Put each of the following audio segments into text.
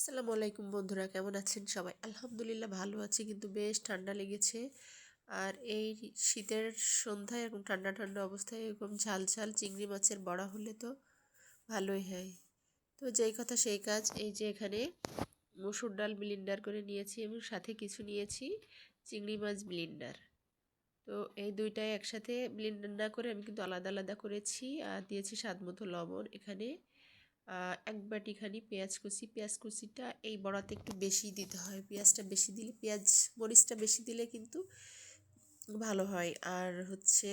আসসালামু আলাইকুম বন্ধুরা, কেমন আছেন সবাই? আলহামদুলিল্লাহ ভালো আছি, কিন্তু বেশ ঠান্ডা লেগেছে। আর এই শীতের সন্ধ্যায় এরকম ঠান্ডা ঠান্ডা অবস্থায় এরকম ঝাল ঝাল চিংড়ি মাছের বড়া হলে তো ভালোই হয়। তো যেই কথা সেই কাজ, এই যে এখানে মসুর ডাল ব্লিন্ডার করে নিয়েছি এবং সাথে কিছু নিয়েছি চিংড়ি মাছ ব্লিন্ডার তো এই দুইটাই একসাথে ব্লিন্ডার না করে আমি কিন্তু আলাদা আলাদা করেছি, আর দিয়েছি স্বাদ মতো লবণ এখানে। এক বাটিখানি পেঁয়াজ কুচি। পেঁয়াজ কুচিটা এই বড়াতে একটু বেশি দিতে হয়। পেঁয়াজটা বেশি দিলে, পেঁয়াজ মরিচটা বেশি দিলে কিন্তু ভালো হয়। আর হচ্ছে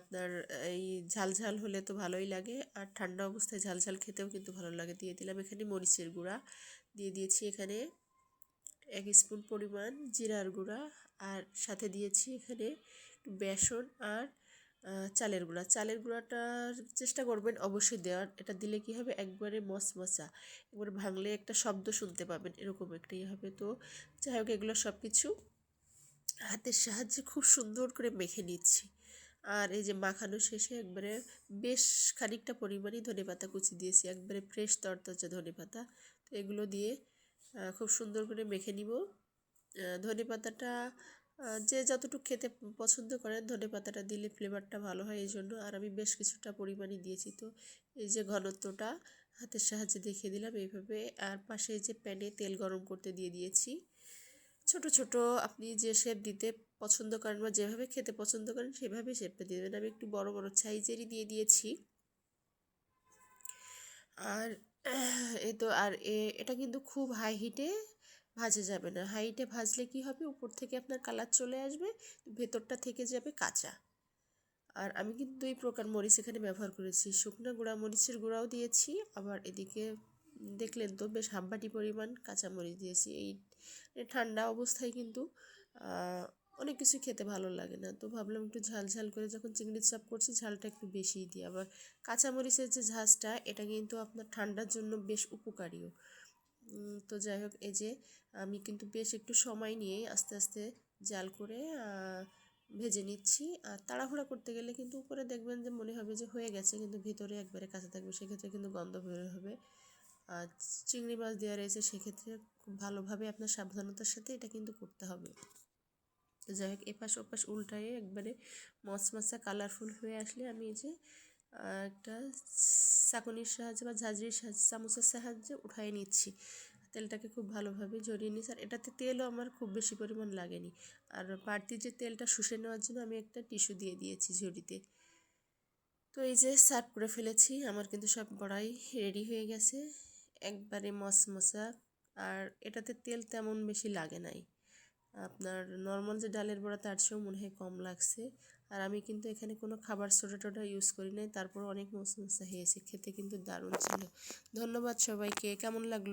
আপনার এই ঝাল ঝাল হলে তো ভালোই লাগে। আর ঠান্ডা অবস্থায় ঝাল ঝাল খেতেও কিন্তু ভালো লাগে। দিয়ে দিলাম এখানে মরিচের গুঁড়া। দিয়ে দিয়েছি এখানে এক স্পুন পরিমাণ জিরার গুঁড়া। আর সাথে দিয়েছি এখানে বেসন আর চালের গুঁড়া। চালের গুঁড়াটার চেষ্টা করবেন অবশ্যই দেওয়ার। এটা দিলে কি হবে? একবারে মশমশা একবারে ভাঙলে একটা শব্দ শুনতে পাবেন, এরকম একটাই হবে। তো যাই হোক, এগুলো সব কিছু হাতের সাহায্যে খুব সুন্দর করে মেখে নিচ্ছি। আর এই যে মাখানো শেষে একবারে বেশ খানিকটা পরিমাণই ধনে পাতা কুচি দিয়েছি। একবারে ফ্রেশ তরতাজা ধনে পাতা। তো এগুলো দিয়ে খুব সুন্দর করে মেখে নিব। ধনে পাতাটা যে যতটুকু খেতে পছন্দ করেন ধনে পাতাটা দিলে ফ্লেভারটা ভালো হয় এই জন্য আর আমি বেশ কিছুটা পরিমাণে দিয়েছি তো। এই যে ঘনত্বটা হাতের সাহায্যে দেখিয়ে দিলাম এইভাবে। আর পাশে যে প্যানে তেল গরম করতে দিয়ে দিয়েছি। ছোট ছোট আপনি যে শেপ দিতে পছন্দ করেন বা যেভাবে খেতে পছন্দ করেন, সেভাবে শেপটা দিয়ে দেবেন। আমি একটু বড় বড় সাইজেরই দিয়ে দিয়েছি। আর এই তো আর এটা কিন্তু খুব হাই হিটে ভাজা যাবে না। হাইটে ভাজলে কি হবে? উপর থেকে আপনার কালার চলে আসবে, ভেতরটা থেকে যাবে কাঁচা। আর আমি কিন্তু দুই প্রকার মরিচ এখানে ব্যবহার করেছি। শুকনো গুঁড়া মরিচের গুঁড়াও দিয়েছি, আবার এদিকে দেখলেন তো বেশ হাম্বাটি পরিমাণ কাঁচা মরিচ দিয়েছি। এই ঠান্ডা অবস্থায় কিন্তু অনেক কিছু খেতে ভালো লাগে না। তো ভাবলাম একটু ঝাল ঝাল করে যখন চিংড়ির চাপ করছি, ঝালটা একটু বেশিই দিই। আবার কাঁচামরিচের যে ঝাঁজটা, এটা কিন্তু আপনার ঠান্ডার জন্য বেশ উপকারীও। তো যাই হোক, এই যে আমি কিন্তু বেশ একটু সময় নিয়ে আস্তে আস্তে জাল করে ভেজে নিচ্ছি। আর তাড়াহুড়া করতে গেলে কিন্তু উপরে দেখবেন যে মনে হবে যে হয়ে গেছে, কিন্তু ভিতরে একবারে কাঁচা থাকবে, সেক্ষেত্রে কিন্তু গন্ধ বের হবে। আর চিংড়ি মাছ দেওয়া রয়েছে, সেক্ষেত্রে খুব ভালোভাবে আপনার সাবধানতার সাথে এটা কিন্তু করতে হবে। তো যাই হোক, এপাশ ওপাশ উল্টায়ে একবারে মচমচা কালারফুল হয়ে আসলে আমি এই যে একটা চাকুনির সাহায্যে বা ঝাঁঝরির সাহায্যে, চামচের সাহায্যে উঠাই নিচ্ছি। তেলটাকে খুব ভালোভাবে জড়িয়ে নিচ্ছি আর এটাতে তেলও আমার খুব বেশি পরিমাণ লাগেনি। আর বাড়তি যে তেলটা শুষে নেওয়ার জন্য আমি একটা টিস্যু দিয়ে দিয়েছি ঝুড়িতে। তো এই যে সার্ভ করে ফেলেছি, আমার কিন্তু সব বড়াই রেডি হয়ে গেছে। একবারে মশমশা, আর এটাতে তেল তেমন বেশি লাগে নাই। আপনার নর্মাল যে ডালের বড়া, তার চেয়েও মনে হয় কম লাগছে। আর আমি কিন্তু এখানে কোনো খাবার সোডা টোডা ইউজ করি নাই। তারপর অনেক মশমশা হয়েছে। খেতে কিন্তু দারুণ ছিল। ধন্যবাদ সবাইকে। কেমন লাগল?